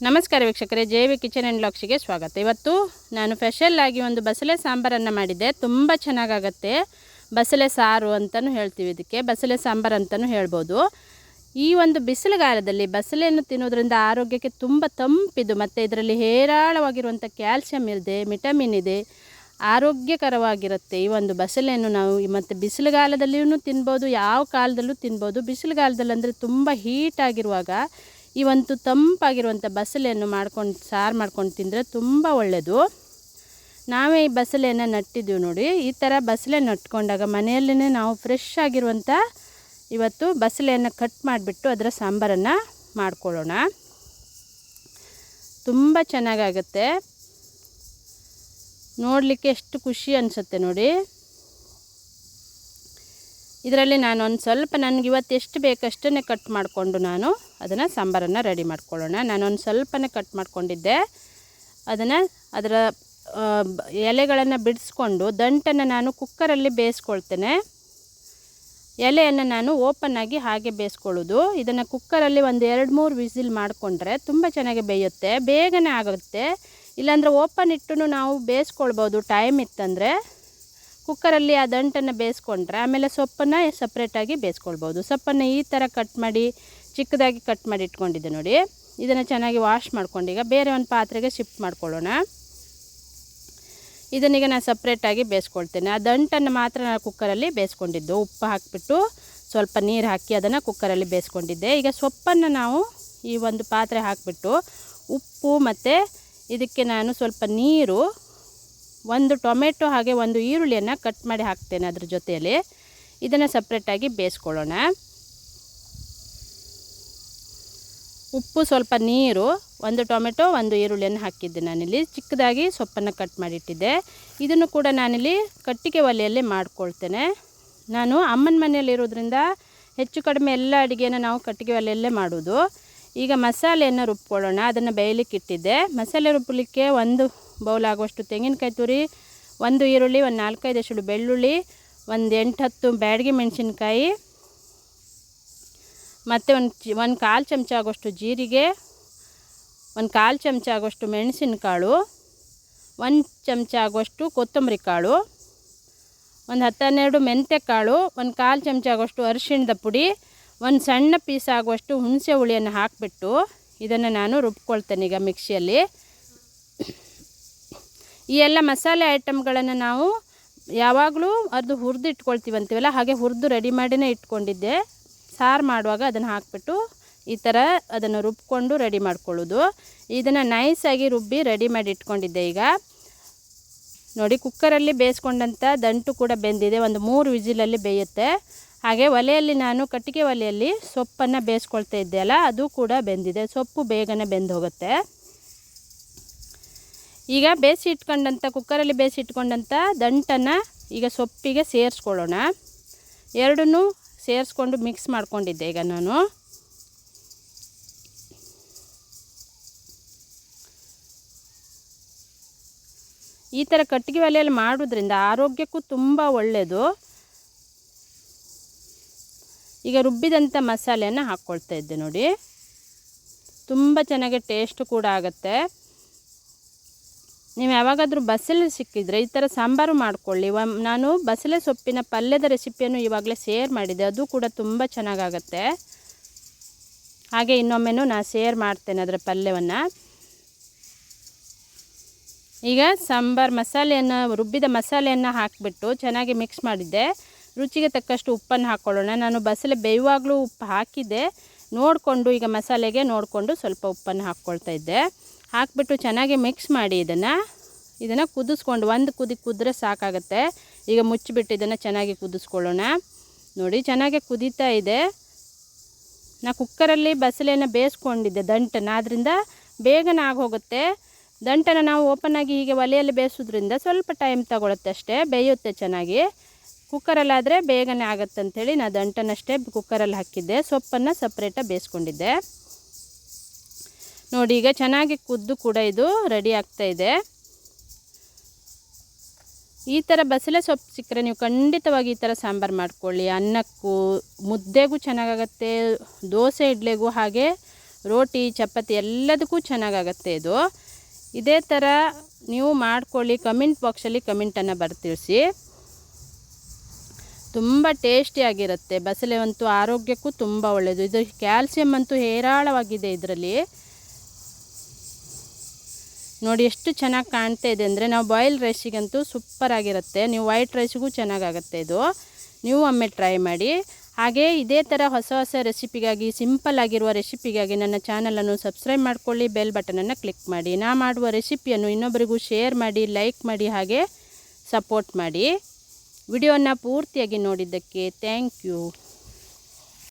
ನಮಸ್ಕಾರ ವೀಕ್ಷಕರೇ J V kitchen and ಲಾಕ್ಸಿಗೆ ಸ್ವಾಗತ. ಇವತ್ತು ನಾನು ಸ್ಪೆಷಲ್ ಆಗಿ ಒಂದು ಬಸಳೆ ಸಾಂಬಾರನ್ನು ಮಾಡಿದ್ದೆ. ತುಂಬ ಚೆನ್ನಾಗಾಗತ್ತೆ. ಬಸಳೆ ಸಾರು ಅಂತಲೂ ಹೇಳ್ತೀವಿ ಇದಕ್ಕೆ, ಬಸಳೆ ಸಾಂಬಾರು ಅಂತಲೂ ಹೇಳ್ಬೋದು. ಈ ಒಂದು ಬಿಸಿಲುಗಾಲದಲ್ಲಿ ಬಸಳೆಯನ್ನು ತಿನ್ನೋದ್ರಿಂದ ಆರೋಗ್ಯಕ್ಕೆ ತುಂಬ ತಂಪಿದು, ಮತ್ತು ಇದರಲ್ಲಿ ಹೇರಾಳವಾಗಿರುವಂಥ ಕ್ಯಾಲ್ಸಿಯಂ ಇದೆ ವಿಟಮಿನ್ ಇದೆ, ಆರೋಗ್ಯಕರವಾಗಿರುತ್ತೆ. ಈ ಒಂದು ಬಸಳೆಯನ್ನು ನಾವು ಮತ್ತು ಬಿಸಿಲುಗಾಲದಲ್ಲಿಯೂ ತಿನ್ಬೋದು, ಯಾವ ಕಾಲದಲ್ಲೂ ತಿನ್ಬೋದು. ಬಿಸಿಲುಗಾಲದಲ್ಲಿ ಅಂದರೆ ತುಂಬ ಹೀಟ್ ಆಗಿರುವಾಗ ಒಂದು ತಂಪಾಗಿರುವಂಥ ಬಸಳೆಯನ್ನು ಮಾಡ್ಕೊಂಡು, ಸಾರು ಮಾಡ್ಕೊಂಡು ತಿಂದರೆ ತುಂಬ ಒಳ್ಳೆಯದು ನಾವೇ ಈ ಬಸಳೆಯನ್ನು ನಟ್ಟಿದ್ದೀವಿ ನೋಡಿ. ಈ ಥರ ಬಸಳೆ ನಟ್ಕೊಂಡಾಗ ಮನೆಯಲ್ಲೇ ನಾವು ಫ್ರೆಶ್ ಆಗಿರುವಂಥ ಇವತ್ತು ಬಸಳೆಯನ್ನು ಕಟ್ ಮಾಡಿಬಿಟ್ಟು ಅದರ ಸಾಂಬಾರನ್ನು ಮಾಡ್ಕೊಳ್ಳೋಣ. ತುಂಬ ಚೆನ್ನಾಗಾಗತ್ತೆ. ನೋಡಲಿಕ್ಕೆ ಎಷ್ಟು ಖುಷಿ ಅನಿಸುತ್ತೆ ನೋಡಿ. ಇದರಲ್ಲಿ ನಾನು ಒಂದು ಸ್ವಲ್ಪ ನನಗೆ ಇವತ್ತು ಎಷ್ಟು ಬೇಕಷ್ಟೇ ಕಟ್ ಮಾಡಿಕೊಂಡು ನಾನು ಅದನ್ನು ಸಾಂಬಾರನ್ನು ರೆಡಿ ಮಾಡ್ಕೊಳ್ಳೋಣ. ನಾನು ಒಂದು ಸ್ವಲ್ಪನೇ ಕಟ್ ಮಾಡಿಕೊಂಡಿದ್ದೆ. ಅದನ್ನು ಅದರ ಎಲೆಗಳನ್ನು ಬಿಡಿಸ್ಕೊಂಡು ದಂಟನ್ನು ನಾನು ಕುಕ್ಕರಲ್ಲಿ ಬೇಯಿಸ್ಕೊಳ್ತೇನೆ. ಎಲೆಯನ್ನು ನಾನು ಓಪನ್ ಆಗಿ ಹಾಗೆ ಬೇಯಿಸ್ಕೊಳ್ಳೋದು. ಇದನ್ನು ಕುಕ್ಕರಲ್ಲಿ ಒಂದು ಎರಡು ಮೂರು ವಿಸಿಲ್ ಮಾಡಿಕೊಂಡ್ರೆ ತುಂಬ ಚೆನ್ನಾಗಿ ಬೇಯುತ್ತೆ. ಬೇಗನೆ ಆಗುತ್ತೆ. ಇಲ್ಲಾಂದರೆ ಓಪನ್ ಇಟ್ಟು ನಾವು ಬೇಯಿಸ್ಕೊಳ್ಬೋದು. ಟೈಮ್ ಇತ್ತಂದರೆ ಕುಕ್ಕರಲ್ಲಿ ಆ ದಂಟನ್ನು ಬೇಯಿಸ್ಕೊಂಡ್ರೆ ಆಮೇಲೆ ಸೊಪ್ಪನ್ನು ಸಪ್ರೇಟಾಗಿ ಬೇಯಿಸ್ಕೊಳ್ಬೋದು. ಸೊಪ್ಪನ್ನು ಈ ಥರ ಕಟ್ ಮಾಡಿ, ಚಿಕ್ಕದಾಗಿ ಕಟ್ ಮಾಡಿ ಇಟ್ಕೊಂಡಿದ್ದೆ ನೋಡಿ. ಇದನ್ನು ಚೆನ್ನಾಗಿ ವಾಶ್ ಮಾಡ್ಕೊಂಡು ಈಗ ಬೇರೆ ಒಂದು ಪಾತ್ರೆಗೆ ಶಿಫ್ಟ್ ಮಾಡ್ಕೊಳ್ಳೋಣ. ಇದನ್ನೀಗ ನಾನು ಸಪ್ರೇಟಾಗಿ ಬೇಯಿಸ್ಕೊಳ್ತೇನೆ. ಆ ದಂಟನ್ನು ಮಾತ್ರ ನಾನು ಕುಕ್ಕರಲ್ಲಿ ಬೇಯಿಸ್ಕೊಂಡಿದ್ದು. ಉಪ್ಪು ಹಾಕಿಬಿಟ್ಟು ಸ್ವಲ್ಪ ನೀರು ಹಾಕಿ ಅದನ್ನು ಕುಕ್ಕರಲ್ಲಿ ಬೇಯಿಸ್ಕೊಂಡಿದ್ದೆ. ಈಗ ಸೊಪ್ಪನ್ನು ನಾವು ಈ ಒಂದು ಪಾತ್ರೆ ಹಾಕಿಬಿಟ್ಟು ಉಪ್ಪು ಮತ್ತು ಇದಕ್ಕೆ ನಾನು ಸ್ವಲ್ಪ ನೀರು ಒಂದು ಟೊಮೆಟೊ ಹಾಗೆ ಒಂದು ಈರುಳ್ಳಿಯನ್ನು ಕಟ್ ಮಾಡಿ ಹಾಕ್ತೇನೆ ಅದ್ರ ಜೊತೆಯಲ್ಲಿ. ಇದನ್ನು ಸಪ್ರೇಟಾಗಿ ಬೇಯಿಸ್ಕೊಳ್ಳೋಣ. ಉಪ್ಪು ಸ್ವಲ್ಪ ನೀರು, ಒಂದು ಟೊಮೆಟೊ, ಒಂದು ಈರುಳ್ಳಿಯನ್ನು ಹಾಕಿದ್ದೆ ನಾನಿಲ್ಲಿ. ಚಿಕ್ಕದಾಗಿ ಸೊಪ್ಪನ್ನು ಕಟ್ ಮಾಡಿಟ್ಟಿದ್ದೆ. ಇದನ್ನು ಕೂಡ ನಾನಿಲ್ಲಿ ಕಟ್ಟಿಗೆ ಒಲೆಯಲ್ಲಿ ಮಾಡ್ಕೊಳ್ತೇನೆ. ನಾನು ಅಮ್ಮನ ಮನೆಯಲ್ಲಿರೋದ್ರಿಂದ ಹೆಚ್ಚು ಕಡಿಮೆ ಎಲ್ಲ ಅಡುಗೆನ ನಾವು ಕಟ್ಟಿಗೆ ಒಲೆಯಲ್ಲೇ ಮಾಡೋದು ಈಗ ಮಸಾಲೆಯನ್ನು ರುಬ್ಕೊಳ್ಳೋಣ. ಅದನ್ನು ಬೇಯಲಿಕ್ಕೆ ಇಟ್ಟಿದ್ದೆ ಮಸಾಲೆ ರುಬ್ಬಲಿಕ್ಕೆ ಒಂದು ಬೌಲ್ ಆಗುವಷ್ಟು ತೆಂಗಿನಕಾಯಿ ತುರಿ, ಒಂದು ಈರುಳ್ಳಿ, ಒಂದು ನಾಲ್ಕೈದು ಎಸಳು ಬೆಳ್ಳುಳ್ಳಿ, ಒಂದು ಎಂಟು ಹತ್ತು ಬ್ಯಾಡಗಿ ಮೆಣಸಿನ್ಕಾಯಿ, ಮತ್ತು ಒಂದು ಚಿ, ಒಂದು ಕಾಲು ಚಮಚ ಆಗುವಷ್ಟು ಜೀರಿಗೆ, ಒಂದು ಕಾಲು ಚಮಚ ಆಗುವಷ್ಟು ಮೆಣಸಿನಕಾಳು, ಒಂದು ಚಮಚ ಆಗುವಷ್ಟು ಕೊತ್ತಂಬರಿ ಕಾಳು, ಒಂದು ಹತ್ತೆರಡು ಕಾಳು ಒಂದು ಕಾಲು ಚಮಚ ಆಗುವಷ್ಟು ಅರಿಶಿಣದ ಪುಡಿ, ಒಂದು ಸಣ್ಣ ಪೀಸ್ ಆಗುವಷ್ಟು ಹುಣಸೆ ಹುಳಿಯನ್ನು ಹಾಕಿಬಿಟ್ಟು ಇದನ್ನು ನಾನು ರುಬ್ಕೊಳ್ತೇನೆ ಈಗ ಮಿಕ್ಸಿಯಲ್ಲಿ. ಈ ಎಲ್ಲ ಮಸಾಲೆ ಐಟಮ್ಗಳನ್ನು ನಾವು ಯಾವಾಗಲೂ ಅದು ಹುರಿದು ಇಟ್ಕೊಳ್ತೀವಿ ಅಂತೀವಲ್ಲ, ಹಾಗೆ ಹುರಿದು ರೆಡಿ ಮಾಡಿನೇ ಇಟ್ಕೊಂಡಿದ್ದೆ. ಸಾರು ಮಾಡುವಾಗ ಅದನ್ನು ಹಾಕಿಬಿಟ್ಟು ಈ ಥರ ಅದನ್ನು ರುಬ್ಕೊಂಡು ರೆಡಿ ಮಾಡ್ಕೊಳ್ಳೋದು. ಇದನ್ನು ನೈಸಾಗಿ ರುಬ್ಬಿ ರೆಡಿ ಮಾಡಿ ಇಟ್ಕೊಂಡಿದ್ದೆ ಈಗ. ನೋಡಿ ಕುಕ್ಕರಲ್ಲಿ ಬೇಯಿಸ್ಕೊಂಡಂಥ ದಂಟು ಕೂಡ ಬೆಂದಿದೆ, ಒಂದು ಮೂರು ವಿಜಿಲಲ್ಲಿ ಬೇಯುತ್ತೆ. ಹಾಗೆ ಒಲೆಯಲ್ಲಿ ನಾನು ಕಟ್ಟಿಗೆ ಒಲೆಯಲ್ಲಿ ಸೊಪ್ಪನ್ನು ಬೇಯಿಸ್ಕೊಳ್ತಾ ಇದ್ದೆ ಅಲ್ಲ, ಅದು ಕೂಡ ಬೆಂದಿದೆ. ಸೊಪ್ಪು ಬೇಗನೆ ಬೆಂದು ಹೋಗುತ್ತೆ ಈಗ ಬೇಯಿಸಿ ಇಟ್ಕೊಂಡಂಥ, ಕುಕ್ಕರಲ್ಲಿ ಬೇಯಿಸಿ ಇಟ್ಕೊಂಡಂಥ ದಂಟನ್ನು ಈಗ ಸೊಪ್ಪಿಗೆ ಸೇರಿಸ್ಕೊಳ್ಳೋಣ. ಎರಡನ್ನೂ ಸೇರಿಸ್ಕೊಂಡು ಮಿಕ್ಸ್ ಮಾಡ್ಕೊಂಡಿದ್ದೆ ಈಗ ನಾನು. ಈ ಥರ ಕಟ್ಟಿಗೆ ಒಲೆಯಲ್ಲಿ ಮಾಡೋದ್ರಿಂದ ಆರೋಗ್ಯಕ್ಕೂ ತುಂಬ ಒಳ್ಳೆಯದು. ಈಗ ರುಬ್ಬಿದಂಥ ಮಸಾಲೆಯನ್ನು ಹಾಕ್ಕೊಳ್ತಾ ಇದ್ದೆ ನೋಡಿ. ತುಂಬ ಚೆನ್ನಾಗಿ ಟೇಸ್ಟ್ ಕೂಡ ಆಗುತ್ತೆ. ನೀವು ಯಾವಾಗಾದರೂ ಬಸಳೆ ಸಿಕ್ಕಿದರೆ ಈ ಥರ ಸಾಂಬಾರು ಮಾಡ್ಕೊಳ್ಳಿ. ನಾನು ಬಸಳೆ ಸೊಪ್ಪಿನ ಪಲ್ಯದ ರೆಸಿಪಿಯನ್ನು ಇವಾಗಲೇ ಶೇರ್ ಮಾಡಿದೆ ಅದು ಕೂಡ ತುಂಬ ಚೆನ್ನಾಗಾಗತ್ತೆ. ಹಾಗೆ ಇನ್ನೊಮ್ಮೆನೂ ನಾನು ಶೇರ್ ಮಾಡ್ತೇನೆ ಅದರ ಪಲ್ಯವನ್ನು. ಈಗ ಸಾಂಬಾರು ಮಸಾಲೆಯನ್ನು, ರುಬ್ಬಿದ ಮಸಾಲೆಯನ್ನು ಹಾಕಿಬಿಟ್ಟು ಚೆನ್ನಾಗಿ ಮಿಕ್ಸ್ ಮಾಡಿದ್ದೆ. ರುಚಿಗೆ ತಕ್ಕಷ್ಟು ಉಪ್ಪನ್ನು ಹಾಕ್ಕೊಳ್ಳೋಣ ನಾನು ಬಸಳೆ ಬೇಯುವಾಗಲೂ ಉಪ್ಪು ಹಾಕಿದ್ದೆ. ನೋಡಿಕೊಂಡು ಈಗ ಮಸಾಲೆಗೆ ನೋಡಿಕೊಂಡು ಸ್ವಲ್ಪ ಉಪ್ಪನ್ನು ಹಾಕ್ಕೊಳ್ತಾ ಇದ್ದೆ. ಹಾಕಿಬಿಟ್ಟು ಚೆನ್ನಾಗಿ ಮಿಕ್ಸ್ ಮಾಡಿ ಇದನ್ನು. ಇದನ್ನು ಕುದಿಸ್ಕೊಂಡು ಒಂದು ಕುದಿ ಕುದ್ರೆ ಸಾಕಾಗುತ್ತೆ. ಈಗ ಮುಚ್ಚಿಬಿಟ್ಟು ಇದನ್ನು ಚೆನ್ನಾಗಿ ಕುದಿಸ್ಕೊಳ್ಳೋಣ. ನೋಡಿ ಚೆನ್ನಾಗಿ ಕುದೀತಾ ಇದೆ. ನಾ ಕುಕ್ಕರಲ್ಲಿ ಬಸಲೇನ ಬೇಯಿಸ್ಕೊಂಡಿದ್ದೆ ದಂಟನ್ನು. ಆದ್ದರಿಂದ ಬೇಗನೆ ಆಗೋಗುತ್ತೆ. ದಂಟನ್ನು ನಾವು ಓಪನ್ ಆಗಿ ಹೀಗೆ ಒಲೆಯಲ್ಲಿ ಬೇಯಿಸೋದ್ರಿಂದ ಸ್ವಲ್ಪ ಟೈಮ್ ತಗೊಳುತ್ತೆ ಅಷ್ಟೇ, ಬೇಯುತ್ತೆ ಚೆನ್ನಾಗಿ. ಕುಕ್ಕರಲ್ಲಾದರೆ ಬೇಗನೆ ಆಗುತ್ತೆ ಅಂಥೇಳಿ ನಾನು ದಂಟನ್ನಷ್ಟೇ ಕುಕ್ಕರಲ್ಲಿ ಹಾಕಿದ್ದೆ. ಸೊಪ್ಪನ್ನು ಸಪ್ರೇಟಾಗಿ ಬೇಯಿಸ್ಕೊಂಡಿದ್ದೆ ನೋಡಿ, ಈಗ ಚೆನ್ನಾಗಿ ಕುದ್ದು ಕೂಡ ಇದು ರೆಡಿ ಆಗ್ತಾ ಇದೆ. ಈ ಥರ ಬಸಳೆ ಸೊಪ್ಪು ಸಿಕ್ಕರೆ ನೀವು ಖಂಡಿತವಾಗಿ ಈ ಥರ ಸಾಂಬಾರು ಮಾಡ್ಕೊಳ್ಳಿ. ಅನ್ನಕ್ಕೂ, ಮುದ್ದೆಗೂ ಚೆನ್ನಾಗಾಗತ್ತೆ, ದೋಸೆ, ಇಡ್ಲಿಗೂ ಹಾಗೆ ರೋಟಿ, ಚಪಾತಿ ಎಲ್ಲದಕ್ಕೂ ಚೆನ್ನಾಗಾಗತ್ತೆ ಇದು. ಇದೇ ಥರ ನೀವು ಮಾಡ್ಕೊಳ್ಳಿ, ಕಮೆಂಟ್ ಬಾಕ್ಸಲ್ಲಿ ಕಮೆಂಟನ್ನು ಬರ್ತಿಳಿಸಿ ತುಂಬ ಟೇಸ್ಟಿಯಾಗಿರುತ್ತೆ ಬಸಳೆ ಅಂತೂ ಆರೋಗ್ಯಕ್ಕೂ ತುಂಬ ಒಳ್ಳೆಯದು ಇದು ಕ್ಯಾಲ್ಸಿಯಮ್ ಅಂತೂ ಹೇರಾಳವಾಗಿದೆ ಇದರಲ್ಲಿ. ನೋಡಿ ಎಷ್ಟು ಚೆನ್ನಾಗಿ ಕಾಣ್ತಾ ಇದೆ ಅಂದರೆ ನಾವು ಬಾಯ್ಲ್ ರೈಸಿಗಂತೂ ಸೂಪರಾಗಿರುತ್ತೆ ನೀವು ವೈಟ್ ರೈಸಿಗೂ ಚೆನ್ನಾಗಾಗುತ್ತೆ ಇದು. ನೀವು ಒಮ್ಮೆ ಟ್ರೈ ಮಾಡಿ. ಹಾಗೆ ಇದೇ ಥರ ಹೊಸ ಹೊಸ ರೆಸಿಪಿಗಾಗಿ ಸಿಂಪಲ್ ಆಗಿರುವ ರೆಸಿಪಿಗಾಗಿ ನನ್ನ ಚಾನಲನ್ನು ಸಬ್ಸ್ಕ್ರೈಬ್ ಮಾಡ್ಕೊಳ್ಳಿ ಬೆಲ್ ಬಟನನ್ನು ಕ್ಲಿಕ್ ಮಾಡಿ. ನಾ ಮಾಡುವ ರೆಸಿಪಿಯನ್ನು ಇನ್ನೊಬ್ಬರಿಗೂ ಶೇರ್ ಮಾಡಿ ಲೈಕ್ ಮಾಡಿ, ಹಾಗೆ ಸಪೋರ್ಟ್ ಮಾಡಿ. ವಿಡಿಯೋನ ಪೂರ್ತಿಯಾಗಿ ನೋಡಿದ್ದಕ್ಕೆ ಥ್ಯಾಂಕ್ ಯು